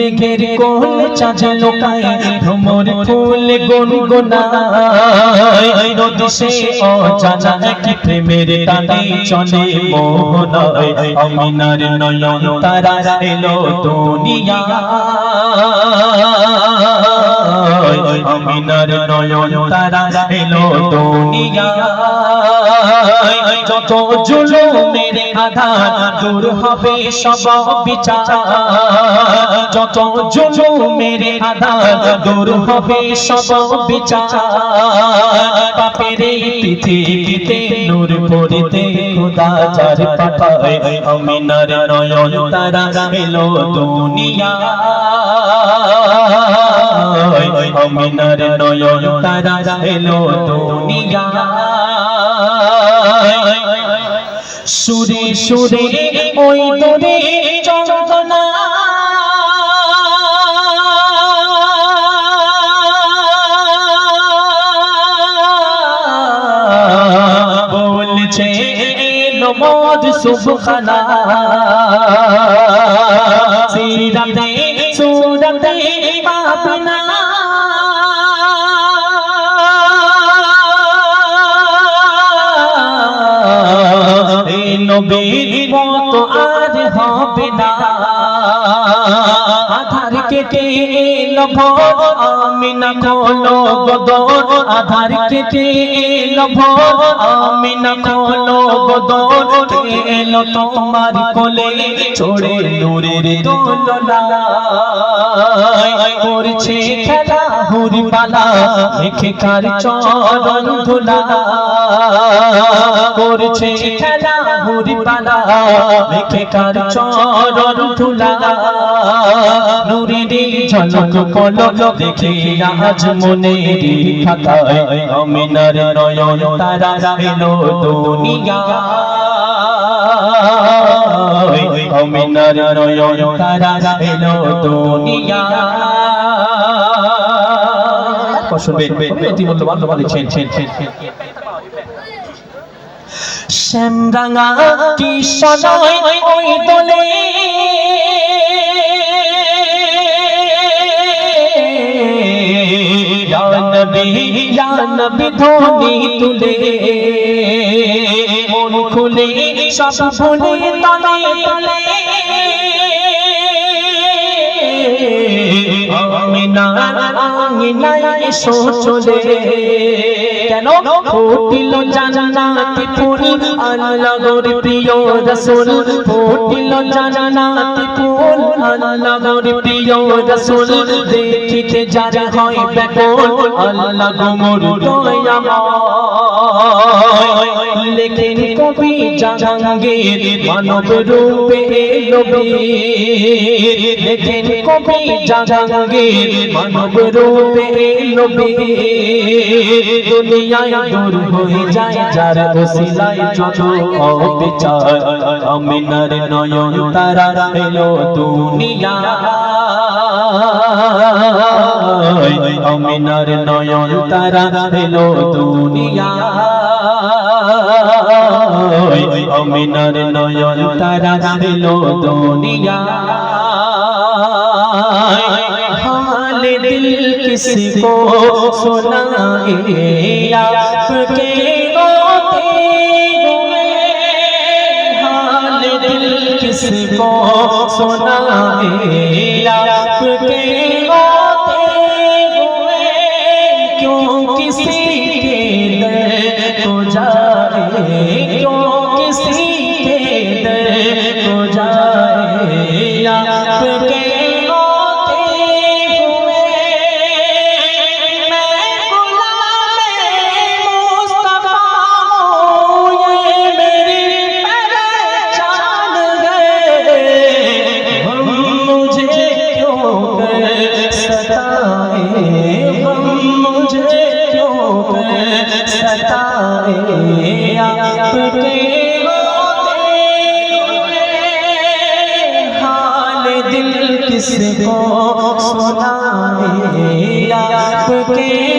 মেঘের কোল চাঁদে লোকায়, ভ্রমর ফুল গুনগুনায়। অজানা কি প্রেমের টানে চলে নয়ন তারা এলো দুনিয়া অমিনার নয়ন তারা এলো দুনিয়া যত জুলুমের আধার দূর হবে সব বিচার। যত জুলুমের আধার দূর হবে সব বিচার। পাপের পৃথিবীতে নূর পড়িতে খোদা চার অমিনার নয়ন তারা এলো দুনিয়া অমিনার নয়ন তারা এলো দুনিয়া। সুরে সুরে ওই দরে চন্দনা। বলছে নবীর মতো আর হবে না। আধার কেটে এলো আমি না খোলো গদর আধার কেটে এলো আমি না খোলো গদর এলো তোমার কোলে? চড়ে নূরের দোলনা করছে খেলা কার চরণ ধুলা। করছে খেলা হুরি পালা দেখে কার চরণ ধুলা। নুরের ঝলক পলক দেখে আজ খাতায় অমিনার নয়ন তারা এলো দুনিয়া। অমিনার নয়ন তারা এলো দুনিয়া। শুনবে অতি মূল্যবান বলেছেন। শ্যামরাঙা কি সনয় ওই দোলে ইয়া নবী ইয়া নবী ধ্বনি তুলে। মন খুলে সব ভুলে তলে তলে। আমিনার আঙিনায় এসো চলে। কেন? ফুটিল জান্নাতি ফুল, আল্লাহর প্রিয় রাসূল। ফুটিল জান্নাতি ফুল, আল্লাহর প্রিয় রাসূল। দেখিতে যার হয় ব্যাকুল আল্লাহ গোমর দয়াময় লেখেন কবি জাহাঙ্গীর, মানব রূপে নবী লেখেন কবি জাহাঙ্গীর, মানব রূপে নবী দুনিয়ায় দূর হয়ে যায়, যার ওসিলায় যত অবিচার, আমিনার নয়ন তারা এলো দুনিয়া আমিনার নয়ন তারা এলো দুনিয়া অমিনার নয়ন তারা এলো দুনিয়া किसी को सुनाए आपके रोते हुए हाल दिल किसी को सुनाए हाल दिल किसको सुनाए आपके